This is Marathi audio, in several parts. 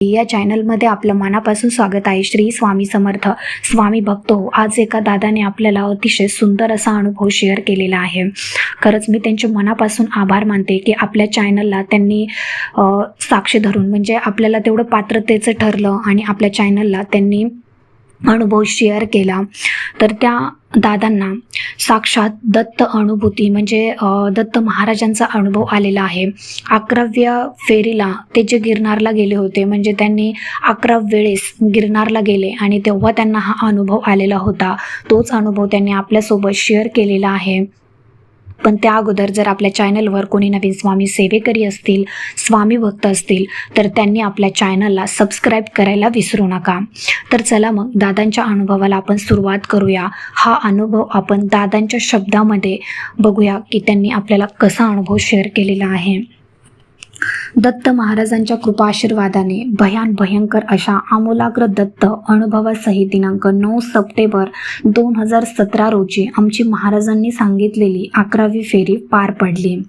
या चॅनलमध्ये आपलं मनापासून स्वागत आहे. श्री स्वामी समर्थ स्वामी भक्त. हो आज एका दादाने आपल्याला अतिशय सुंदर असा अनुभव शेअर केलेला आहे. खरंच मी त्यांचे मनापासून आभार मानते की आपल्या चॅनलला त्यांनी साक्षी धरून म्हणजे आपल्याला तेवढं पात्रतेचं ठरलं आणि आपल्या चॅनलला त्यांनी अनुभव शेअर केला. तर त्या दादांना साक्षात दत्त अनुभूती म्हणजे दत्त महाराजांचा अनुभव आलेला आहे. अकराव्या फेरीला ते जे गिरनारला गेले होते म्हणजे त्यांनी अकरा वेळेस गिरनारला गेले आणि तेव्हा त्यांना हा अनुभव आलेला होता. तोच अनुभव त्यांनी आपल्यासोबत शेअर केलेला आहे. पण त्या अगोदर जर आपल्या चॅनलवर कोणी नवीन स्वामी सेवेकरी असतील स्वामी भक्त असतील तर त्यांनी आपल्या चॅनलला सबस्क्राईब करायला विसरू नका. तर चला मग दादांच्या अनुभवाला आपण सुरुवात करूया. हा अनुभव आपण दादांच्या शब्दामध्ये बघूया की त्यांनी आपल्याला कसा अनुभव शेअर केलेला आहे. दत्त महाराजांच्या कृपाशीर्वादाने भयान भयंकर अशा आमूलाग्र दत्त अनुभवासहित दिनांक नऊ सप्टेंबर दोन हजार सतरा रोजी आमची महाराजांनी सांगितलेली अकरावी फेरी पार पडली.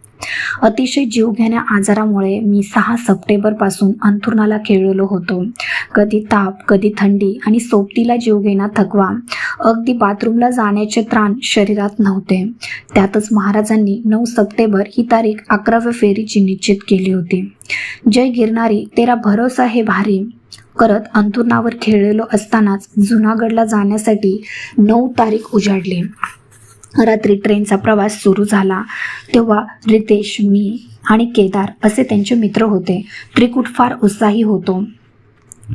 अतिशय जीवघेण्या आजारामुळे मी सहा सप्टेंबरपासून अंथरुणाला खेळलेलो होतो. कधी ताप कधी थंडी आणि सोबतीला जीवघेणा थकवा. अगदी बाथरूमला जाण्याचे त्राण शरीरात नव्हते. त्यातच महाराजांनी नऊ सप्टेंबर ही तारीख अकराव्या फेरीची निश्चित केली होती. जय गिरणारी तेरा भरोसा हे भारी. करत अंथरुणावर खेळलेलो असतानाच जुनागडला जाण्यासाठी नऊ तारीख उजाडली. रात्री ट्रेनचा प्रवास सुरू झाला. तेव्हा रितेश मी आणि केदार असे त्यांचे मित्र होते. त्रिकूट फार उत्साही होतो.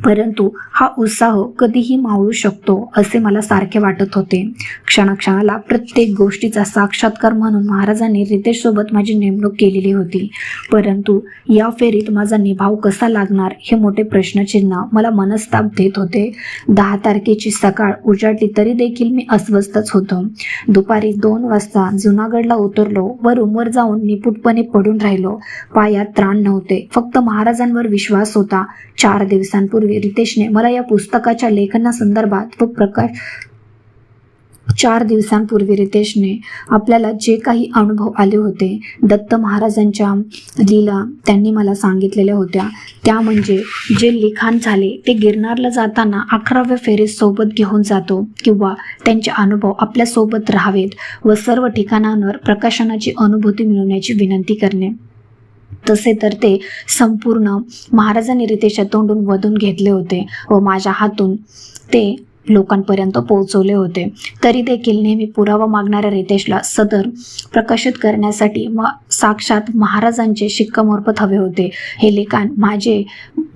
परंतु हा उत्साह कधीही मावळू शकतो असे मला सारखे वाटत होते. क्षणाक्षणाला प्रत्येक गोष्टीचा साक्षात्कार म्हणून महाराजांनी रितेशसोबत माझी नेमणूक केलेली होती. परंतु या फेरीत माझा निभाव कसा लागणार हे मोठे प्रश्नचिन्ह मला मनस्ताप देत होते. दहा तारखेची सकाळ उजाडली तरी देखील मी अस्वस्थच होतो. दुपारी दोन वाजता जुनागडला उतरलो व रूमवर जाऊन निपुटपणे पडून राहिलो. पायात त्राण नव्हते फक्त महाराजांवर विश्वास होता. चार दिवसांपूर्वी रितेशने मला या पुस्तकाच्या लेखनासंदर्भात व प्रकाश चार दिवसांपूर्वी रितेशने आपल्याला जे काही अनुभव आले होते दत्त महाराजांच्या लीला त्यांनी मला सांगितलेल्या होत्या. त्या म्हणजे जे लिखाण झाले ते गिरनारला जाताना अकराव्या फेरीत सोबत घेऊन जातो किंवा त्यांचे अनुभव आपल्यासोबत राहावेत व सर्व ठिकाणांवर प्रकाशनाची अनुभूती मिळवण्याची विनंती करणे. तसे तर ते संपूर्ण महाराजांनी रितेशच्या तोंडून वधून घेतले होते व माझ्या हातून ते लोकांपर्यंत पोहोचवले होते. तरी देखील नेहमी पुरावा मागणाऱ्या रितेशला सदर प्रकाशित करण्यासाठी म साक्षात महाराजांचे शिक्कामोर्फत हवे होते. हे लिखाण माझे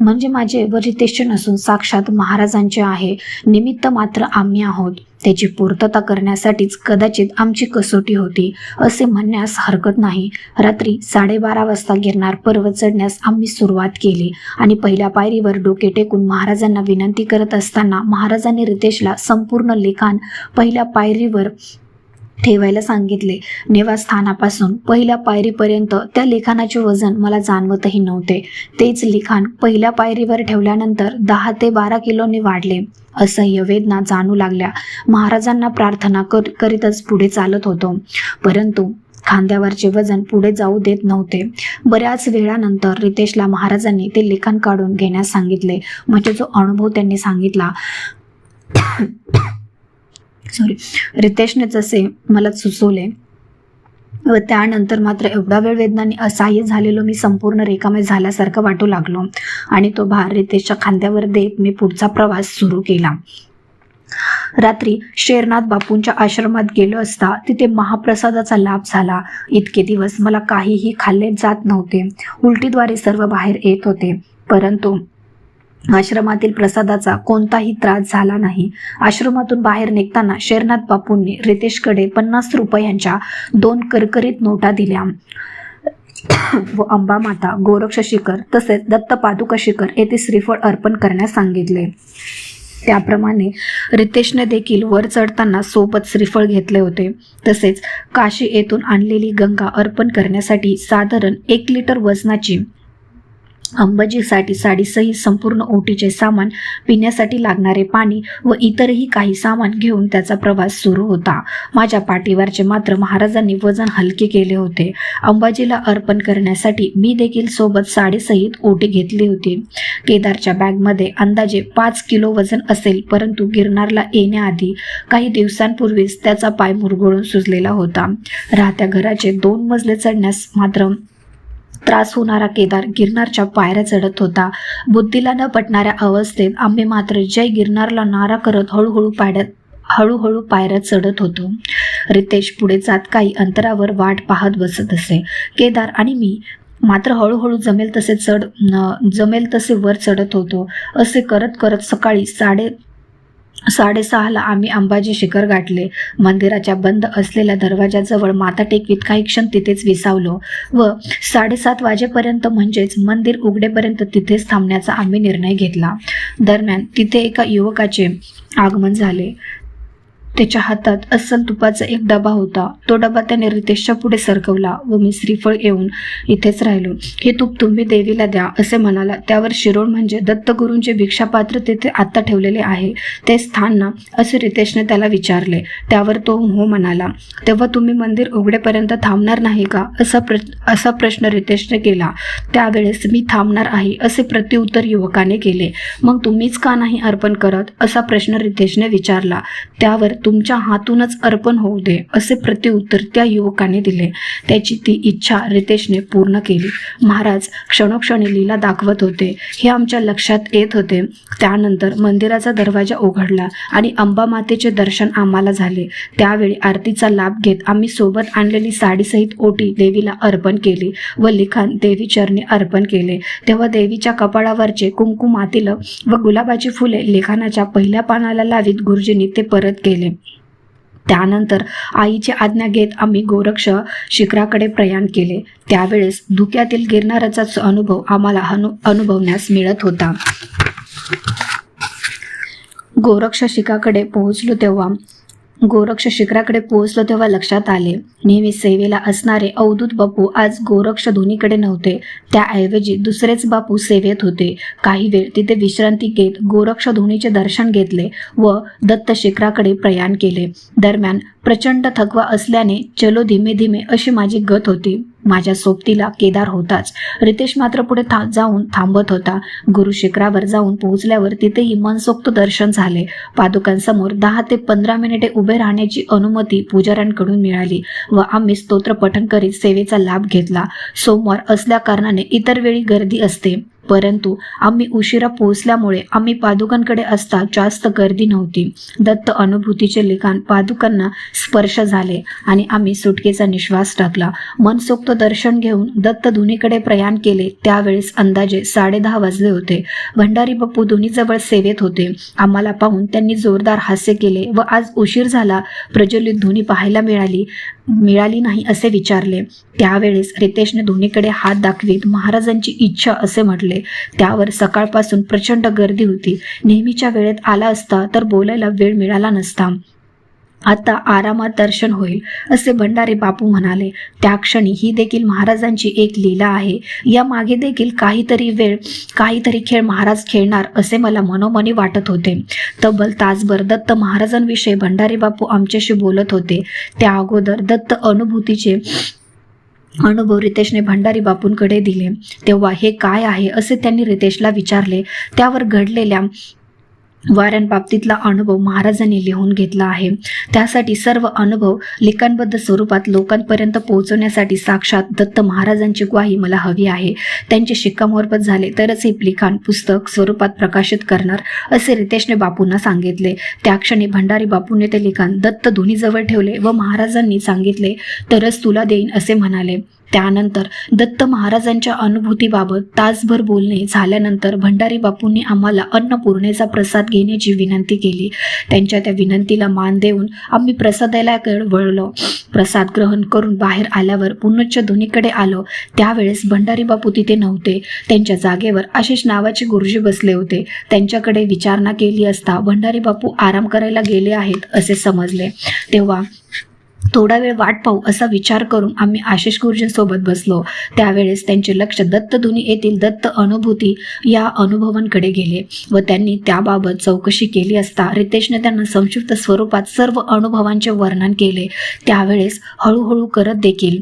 म्हणजे माझे व रितेशचे नसून साक्षात महाराजांचे आहे. निमित्त मात्र आम्ही आहोत. त्याची पूर्तता करण्यासाठीच कदाचित आमची कसोटी होती असे म्हणण्यास हरकत नाही. रात्री साडेबारा वाजता गिरणार पर्वत चढण्यास आम्ही सुरुवात केली आणि पहिल्या पायरीवर डोके टेकून महाराजांना विनंती करत असताना महाराजांनी रितेशला संपूर्ण लिखाण पहिल्या पायरीवर ठेवायला सांगितले. निवासस्थानापासून पहिल्या पायरीपर्यंत त्या लिखाणाचे वजन मला जाणवतही नव्हते. तेच लिखाण पहिल्या पायरीवर ठेवल्यानंतर दहा ते बारा किलोनी वाढले. असह्य वेदना जाणू लागल्या. महाराजांना प्रार्थना कर करीतच पुढे चालत होतो. परंतु खांद्यावरचे वजन पुढे जाऊ देत नव्हते. बऱ्याच वेळानंतर रितेशला महाराजांनी ते लिखाण काढून घेण्यास सांगितले. म्हणजे जो अनुभव त्यांनी सांगितला. सॉरी रितेशने जसे मला सुचवले व त्यानंतर मात्र एवढा वेळ वेदनाने असहाय्य झालेलो मी संपूर्ण रेकामे झाल्यासारखं वाटू लागलो आणि तो भार रितेशच्या खांद्यावर देत मी पुढचा प्रवास सुरू केला. रात्री शेरनाथ बापूंच्या आश्रमात गेलो असता तिथे महाप्रसादाचा लाभ झाला. इतके दिवस मला काहीही खाल्ले जात नव्हते. उलटीद्वारे सर्व बाहेर येत होते. परंतु आश्रमातील प्रसादाचा कोणताही त्रास झाला नाही. आश्रमातून बाहेर निघताना शेरनाथ बापूंनी रितेशकडे पन्नास रुपयांच्या दोन करकरीत नोटा दिल्या. व अंबामाता गोरक्ष शिखर तसेच दत्त पादुका शिखर येथे श्रीफळ अर्पण करण्यास सांगितले. त्याप्रमाणे रितेशने देखील वर चढताना सोबत श्रीफळ घेतले होते. तसेच काशी येथून आणलेली गंगा अर्पण करण्यासाठी साधारण एक लिटर वजनाची अंबाजीसाठी साडीसहित संपूर्ण ओटीचे सामान पिण्यासाठी लागणारे पाणी व इतरही काही सामान घेऊन त्याचा प्रवास सुरू होता. माझ्या पाठीवरचे मात्र महाराजांनी वजन हलके केले होते. अंबाजीला अर्पण करण्यासाठी मी देखील सोबत साडीसहित ओटी घेतली होती. केदारच्या बॅगमध्ये अंदाजे पाच किलो वजन असेल परंतु गिरनारला येण्याआधी काही दिवसांपूर्वीच त्याचा पाय मुरगळून सुजलेला होता. राहत्या घराचे दोन मजले चढण्यास मात्र त्रास होणारा केदार गिरनारच्या पायऱ्या चढत होता. बुद्धीला न पटणाऱ्या अवस्थेत आम्ही मात्र जय गिरनारला नारा करत हळूहळू पायऱ्यात हळूहळू पायऱ्या चढत होतो. रितेश पुढे जात काही अंतरावर वाट पाहत बसत असे. केदार आणि मी मात्र हळूहळू जमेल तसे चढ जमेल तसे वर चढत होतो. असे करत करत सकाळी साडे साडेसहाला आम्ही अंबाजी शिखर गाठले. मंदिराच्या बंद असलेल्या दरवाजाजवळ माथा टेकवीत काही क्षण तिथेच विसावलो व साडेसात वाजेपर्यंत म्हणजेच मंदिर उघडेपर्यंत तिथेच थांबण्याचा आम्ही निर्णय घेतला. दरम्यान तिथे एका युवकाचे आगमन झाले. त्याच्या हातात अस्सल तुपाचा एक डबा होता. तो डबा त्याने रितेशच्या पुढे सरकवला व मी श्रीफळ येऊन इथेच राहिलो. हे तूप तुम्ही देवीला द्या असे म्हणाला. त्यावर शिरोड म्हणजे दत्तगुरूंचे भिक्षापात्र तिथे आत्ता ठेवलेले आहे. ते स्थान ना असे रितेशने त्याला विचारले. त्यावर तो हो म्हणाला. तेव्हा तुम्ही मंदिर उघडेपर्यंत थांबणार नाही का? असा प्र असा प्रश्न रितेशने केला. त्यावेळेस मी थांबणार आहे असे प्रत्युत्तर युवकाने केले. मग तुम्हीच का नाही अर्पण करत? असा प्रश्न रितेशने विचारला. त्यावर तुमच्या हातूनच अर्पण होऊ दे असे प्रत्युत्तर त्या युवकाने दिले. त्याची ती इच्छा रितेशने पूर्ण केली. महाराज क्षणोक्षणी लीला दाखवत होते. हे आमच्या लक्षात येत होते. त्यानंतर मंदिराचा दरवाजा उघडला आणि अंबा मातेचे दर्शन आम्हाला झाले. त्यावेळी आरतीचा लाभ घेत आम्ही सोबत आणलेली साडीसहित ओटी देवीला अर्पण केली व लिखाण देवी चरणी अर्पण केले. तेव्हा देवीच्या कपाळावरचे कुंकुमातील व गुलाबाची फुले लिखाणाच्या पहिल्या पानाला लावीत गुरुजींनी ते परत केले. त्यानंतर आईची आज्ञा घेत आम्ही गोरक्ष शिखराकडे प्रयाण केले. त्यावेळेस धुक्यातील गिरणाराचाच अनुभव आम्हाला अनु अनुभवण्यास मिळत होता. गोरक्ष शिखाकडे पोहोचलो तेव्हा गोरक्ष शिखराकडे पोहोचलो तेव्हा लक्षात आले. नेहमी सेवेला असणारे अवधूत बापू आज गोरक्ष धोनीकडे नव्हते. त्याऐवजी दुसरेच बापू सेवेत होते. काही वेळ तिथे विश्रांती घेत गोरक्ष धोनीचे दर्शन घेतले व दत्त शिखराकडे प्रयाण केले. दरम्यान प्रचंड थकवा असल्याने चलो धीमे धीमे अशी माझी गत होती. माझ्या सोबतीला केदार होताच. रितेश मात्र पुढे था जाऊन थांबत होता. गुरु शिखरावर जाऊन पोहोचल्यावर तिथेही मनसोक्त दर्शन झाले. पादुकांसमोर दहा ते पंधरा मिनिटे उभे राहण्याची अनुमती पुजाऱ्यांकडून मिळाली व आम्ही स्तोत्र पठण करीत सेवेचा लाभ घेतला. सोमवार असल्या कारणाने इतर वेळी गर्दी असते. परंतु आम्ही उशिरा पोहोचल्यामुळे आम्ही पादुकांकडे असता जास्त गर्दी नव्हती. दत्त अनुभूतीचे लिखाण पादुकांना स्पर्श झाले आणि आम्ही सुटकेचा निश्वास टाकला. मनसोक्त दर्शन घेऊन दत्त धुनीकडे प्रयाण केले. त्यावेळेस अंदाजे साडेदहा वाजले होते. भंडारी बाप्पू धुनीजवळ सेवेत होते. आम्हाला पाहून त्यांनी जोरदार हास्य केले व आज उशीर झाला. प्रज्वलित धुनी पाहायला मिळाली मिळाली नाही असे विचारले. त्यावेळेस रितेशने धुनीकडे हात दाखवीत महाराजांची इच्छा असे म्हटले. त्यावर सकाळपासून प्रचंड गर्दी होती. नेहमीच्या वेळेत आला असता तर बोलायला वेळ मिळाला नसता. आता आरामात दर्शन होईल असे भंडारे बापू म्हणाले. त्या क्षणी ही देखील महाराजांची एक लीला आहे. या मागे देखील काहीतरी वेळ काहीतरी खेळ महाराज खेळणार असे मला मनोमनी वाटत होते. तब्बल तासभर दत्त महाराजांविषयी भंडारे बापू आमच्याशी बोलत होते. त्या अगोदर दत्त अनुभूतीचे अनुभव रितेशने भंडारी बापूंकडे दिले. तेव्हा हे काय आहे असे त्यांनी रितेशला विचारले. त्यावर घडलेल्या वाऱ्यांबाबतीतला अनुभव महाराजांनी लिहून घेतला आहे. त्यासाठी सर्व अनुभव लिखाणबद्ध स्वरूपात लोकांपर्यंत पोहोचवण्यासाठी साक्षात दत्त महाराजांची ग्वाही मला हवी आहे. त्यांचे शिक्कामोर्फत झाले तरच हे लिखाण पुस्तक स्वरूपात प्रकाशित करणार असे रितेशने बापूंना सांगितले. त्या क्षणी भंडारी बापूने ते लिखाण दत्त धुनीजवळ ठेवले व महाराजांनी सांगितले तरच तुला देईन असे म्हणाले. त्यानंतर दत्त महाराजांच्या अनुभूतीबाबत तासभर बोलणे झाल्यानंतर भंडारी बापूंनी आम्हाला अन्नपूर्णेचा प्रसाद घेण्याची विनंती केली. त्यांच्या त्या विनंतीला मान देऊन आम्ही प्रसादालाकडे वळलो. प्रसाद ग्रहण करून बाहेर आल्यावर पुनच्च धोनीकडे आलो. त्यावेळेस भंडारी बापू तिथे नव्हते. त्यांच्या जागेवर आशिष नावाचे गुरुजी बसले होते. त्यांच्याकडे विचारणा केली असता भंडारी बापू आराम करायला गेले आहेत असे समजले. तेव्हा थोडा वेळ वाट पाहू असा विचार करून आम्ही आशिष गुरुजींसोबत बसलो. त्यावेळेस त्यांचे लक्ष दत्तधुनी येथील दत्त अनुभूती या अनुभवांकडे गेले व त्यांनी त्याबाबत चौकशी केली असता रितेशने त्यांना संक्षिप्त स्वरूपात सर्व अनुभवांचे वर्णन केले. त्यावेळेस हळूहळू करत देखील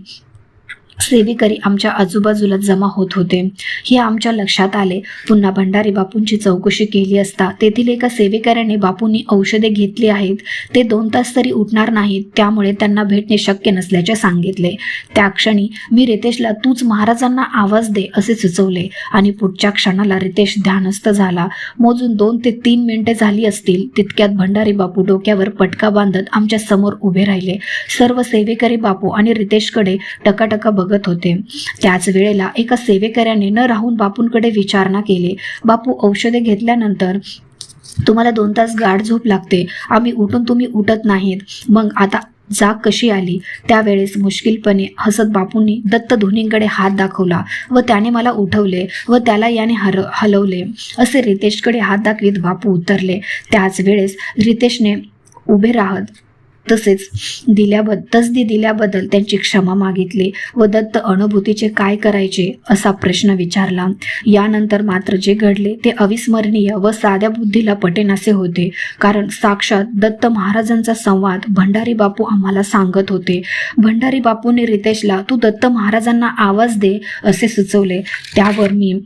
सेवेकरी आमच्या आजूबाजूला जमा होत होते. हे आमच्या लक्षात आले. पुन्हा भंडारी बापूंची चौकशी केली असता तेथील एका सेवेकऱ्याने बापूंनी औषधे घेतली आहेत. ते दोन तास तरी उठणार नाहीत त्यामुळे त्यांना भेटणे शक्य नसल्याचे सांगितले. त्या क्षणी मी रितेशला तूच महाराजांना आवाज दे असे सुचवले आणि पुढच्या क्षणाला रितेश ध्यानस्थ झाला. मोजून दोन ते तीन मिनिटे झाली असतील तितक्यात भंडारी बापू डोक्यावर पटका बांधत आमच्यासमोर उभे राहिले. सर्व सेवेकरी बापू आणि रितेशकडे टकाटका बघ बघत होते. त्याच वेळेला एका सेवेकऱ्याने न राहून बापूंकडे विचारणा केली. बापू औषधे घेतल्यानंतर तुम्हाला दोन तास गाढ झोप लागते. आम्ही उठून तुम्ही उठत नाहीत. मग आता जाग कशी आली? त्यावेळेस मुश्किलपणे हसत बापूंनी दत्त धोनींकडे हात दाखवला व त्याने मला उठवले व त्याला याने हर हलवले. असे रितेशकडे हात दाखवीत बापू उतरले. त्याच वेळेस रितेशने उभे राहत तसेच दिल्याबद्दल तसदी दिल्याबद्दल त्यांची क्षमा मागितली व दत्त अनुभूतीचे काय करायचे असा प्रश्न विचारला. यानंतर मात्र जे घडले ते अविस्मरणीय व साध्या बुद्धीला पटेनासे होते. कारण साक्षात दत्त महाराजांचा संवाद भंडारी बापू आम्हाला सांगत होते. भंडारी बापूने रितेशला तू दत्त महाराजांना आवाज दे असे सुचवले. त्यावर मी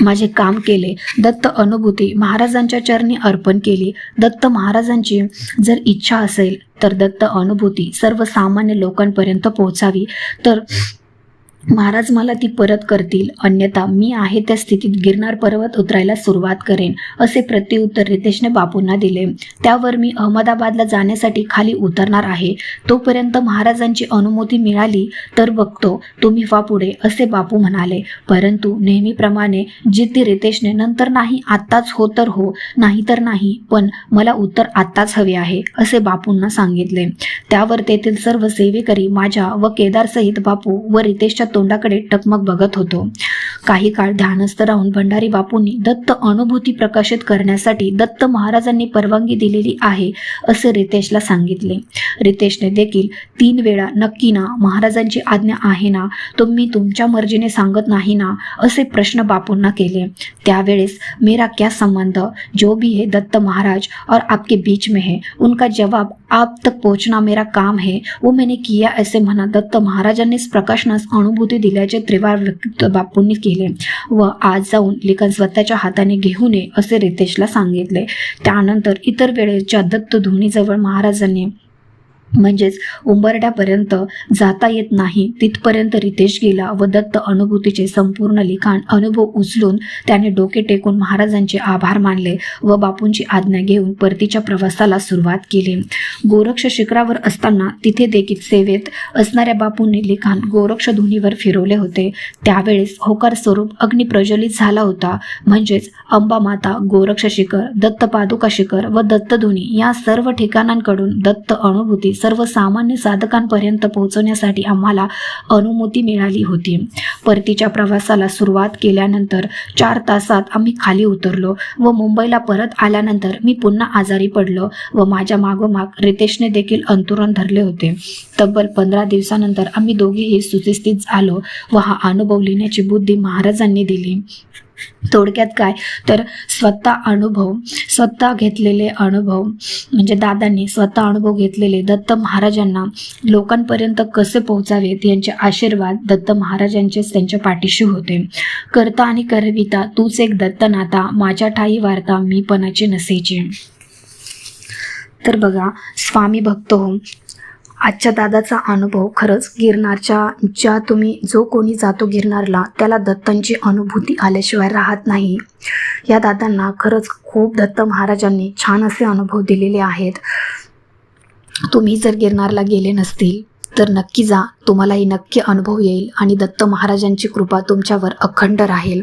माझे काम केले. दत्त अनुभूती. महाराजांच्या चरणी अर्पण केली. दत्त महाराजांची जर इच्छा असेल तर दत्त अनुभूती सर्वसामान्य लोकांपर्यंत पोहोचावी. तर महाराज मला ती परत करतील. अन्यथा मी आहे त्या स्थितीत गिरनार पर्वत उतरायला सुरुवात करेन असे प्रत्युत्तर रितेशने बापूंना दिले. त्यावर मी अहमदाबादला जाण्यासाठी खाली उतरणार आहे. तोपर्यंत महाराजांची अनुमती मिळाली तर बघतो तुम्ही व्हा पुढे असे बापू म्हणाले. परंतु नेहमीप्रमाणे जिद्दी रितेशने नंतर नाही आत्ताच हो तर हो नाही तर नाही पण मला उत्तर आत्ताच हवे आहे असे बापूंना सांगितले. त्यावर तेथील सर्व सेवेकरी माझ्या व केदारसहित बापू व रितेशच्या तोंडाकडे टकमक बघत होतो. काही काळ ध्यानस्थ राहून भंडारी बापूंनी दत्त अनुभूती प्रकाशित करण्यासाठी दत्त महाराजांनी परवानगी दिलेली आहे असे रितेशला सांगितले. रितेशने देखील तीन वेळा नक्की ना महाराजांची आज्ञा आहे ना? तुम्ही तुमच्या मर्जीने सांगत नाही ना? असे प्रश्न बापूंना केले. त्यावेळेस मेरा क्या संबंध? जो भी है दत्त महाराज और आपके बीच में है. उनका जवाब आप तक पोहोचना मेरा काम है. वो मैंने किया ऐसे म्हणा दत्त महाराजांनीच प्रकाशनास अनुभूती दिल्याचे त्रिवार व्यक्त बापूंनी केले. व आज जाऊन लिखाण स्वतःच्या हाताने घेऊ नये असे रितेशला सांगितले. त्यानंतर इतर वेळेच्या दत्तधुनीजवळ महाराजांनी म्हणजेच उंबरड्यापर्यंत जाता येत नाही. तिथपर्यंत रितेश गेला व दत्त अनुभूतीचे संपूर्ण लिखाण अनुभव उचलून त्याने डोके टेकून महाराजांचे आभार मानले व बापूंची आज्ञा घेऊन परतीच्या प्रवासाला सुरुवात केली. गोरक्ष शिखरावर असताना तिथे देखील सेवेत असणाऱ्या बापूंनी लिखाण गोरक्ष धुनीवर फिरवले होते. त्यावेळेस होकार स्वरूप अग्नी प्रज्वलित झाला होता. म्हणजेच अंबा माता गोरक्ष शिखर दत्त पादुका शिखर व दत्तधुनी या सर्व ठिकाणांकडून दत्त अनुभूती सर्वसामान्य साधकांपर्यंत पोहोचवण्यासाठी आम्हाला अनुमती मिळाली होती. परतीच्या प्रवासाला सुरुवात केल्यानंतर चार तासात आम्ही खाली उतरलो व मुंबईला परत आल्यानंतर मी पुन्हा आजारी पडलो व माझ्या मागोमाग रितेशने देखील अंतुरण धरले होते. तब्बल पंधरा दिवसानंतर आम्ही दोघेही सुस्थित झालो व हा अनुभव लिहिण्याची बुद्धी महाराजांनी दिली. थोडक्यात काय? तर स्वतः अनुभव स्वतः घेतलेले अनुभव म्हणजे दादांनी स्वतः अनुभव घेतलेले दत्त महाराजांना लोकांपर्यंत कसे पोहोचावेत यांचे आशीर्वाद दत्त महाराजांचेच त्यांच्या पाठीशी होते. करता आणि करविता तूच एक दत्त नाता माझ्या ठाई वार्ता मी पणाची नसेची तर बघा स्वामी भक्त हो आजच्या दादाचा अनुभव खरंच गिरनारच्या ज्या तुम्ही जो कोणी जातो गिरनारला त्याला दत्तांची अनुभूती आल्याशिवाय राहत नाही. या दादांना खरंच खूप दत्त महाराजांनी छान असे अनुभव दिलेले आहेत. तुम्ही जर गिरनारला गेले नसतील तर नक्की जा. तुम्हालाही नक्की अनुभव येईल आणि दत्त महाराजांची कृपा तुमच्यावर अखंड राहील.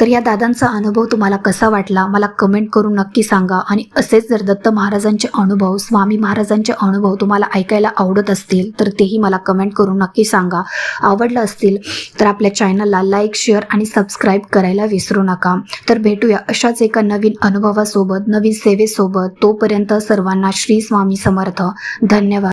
तर या दादांचा अनुभव तुम्हाला कसा वाटला? मला कमेंट करून नक्की सांगा. आणि असेच जर दत्त महाराजांचे अनुभव स्वामी महाराजांचे अनुभव तुम्हाला ऐकायला आवडत असतील तर तेही मला कमेंट करून नक्की सांगा. आवडलं असतील तर आपल्या चॅनलला लाईक शेअर आणि सबस्क्राईब करायला विसरू नका. तर भेटूया अशाच एका नवीन अनुभवासोबत नवीन सेवेसोबत. तोपर्यंत सर्वांना श्री स्वामी समर्थ. धन्यवाद.